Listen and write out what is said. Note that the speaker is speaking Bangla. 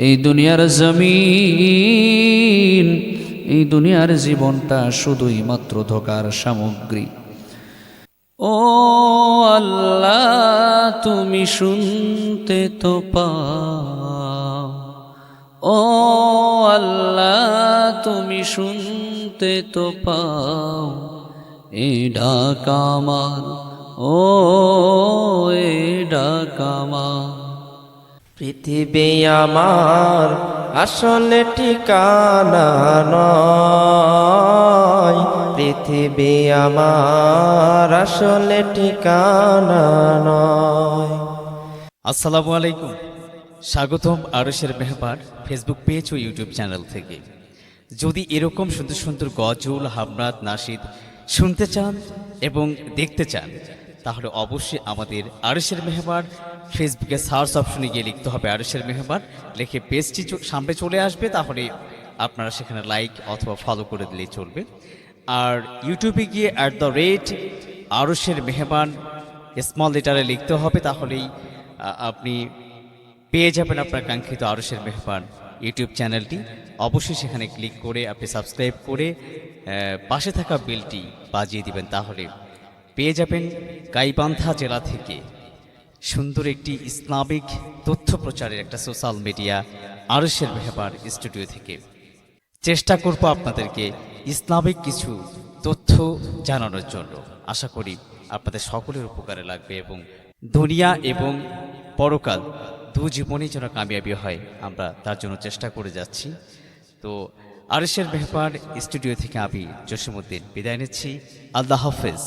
এই দুনিয়ার জমিন, এই দুনিয়ার জীবনটা শুধুই মাত্র ধোকার সামগ্রী। ও আল্লাহ, তুমি শুনতে তো পাও। ও আল্লাহ, তুমি শুনতে তো পাও। এ ডাকামার ও এ ডাকামার পৃথিবী আমার আসলে ঠিকানা নয়। পৃথিবী আমার আসলে ঠিকানা নয়। আসসালামু আলাইকুম। স্বাগতম আরসের মেহবার ফেসবুক পেজ ও ইউটিউব চ্যানেল থেকে। যদি এরকম সুন্দর সুন্দর গজল, হামরাত, নাসিদ শুনতে চান এবং দেখতে চান, তাহলে অবশ্যই আমাদের আরসের মেহবার ফেসবুকে সার্চ অপশনে গিয়ে লিখতে হবে আরসের মেহমান। লিখে পেজটি সামনে চলে আসবে, তাহলে আপনারা সেখানে লাইক অথবা ফলো করে দিলেই চলবে। আর ইউটিউবে গিয়ে অ্যাট দ্য রেট আরসের মেহমান স্মল লেটারে লিখতে হবে, তাহলেই আপনি পেয়ে যাবেন আপনার কাঙ্ক্ষিত আরসের মেহমান ইউটিউব চ্যানেলটি অবশ্যই সেখানে ক্লিক করে আপনি সাবস্ক্রাইব করে পাশে থাকা বিলটি বাজিয়ে দিবেন, তাহলে পেয়ে যাবেন গাইবান্ধা জেলা থেকে। সুন্দর একটি ইসলামিক তথ্য প্রচারের একটা সোশ্যাল মিডিয়া আরসের মেহবার স্টুডিও থেকে। চেষ্টা করব আপনাদেরকে ইসলামিক কিছু তথ্য জানানোর জন্য। আশা করি আপনাদের সকলের উপকারে লাগবে এবং দুনিয়া এবং পরকাল দু জীবনেই যেন কামিয়াবি হয়, আমরা তার জন্য চেষ্টা করে যাচ্ছি। তো আরশের মেহবার স্টুডিও থেকে আমি জসিমুদ্দিন বিদায় নিচ্ছি। আল্লাহ হাফেজ।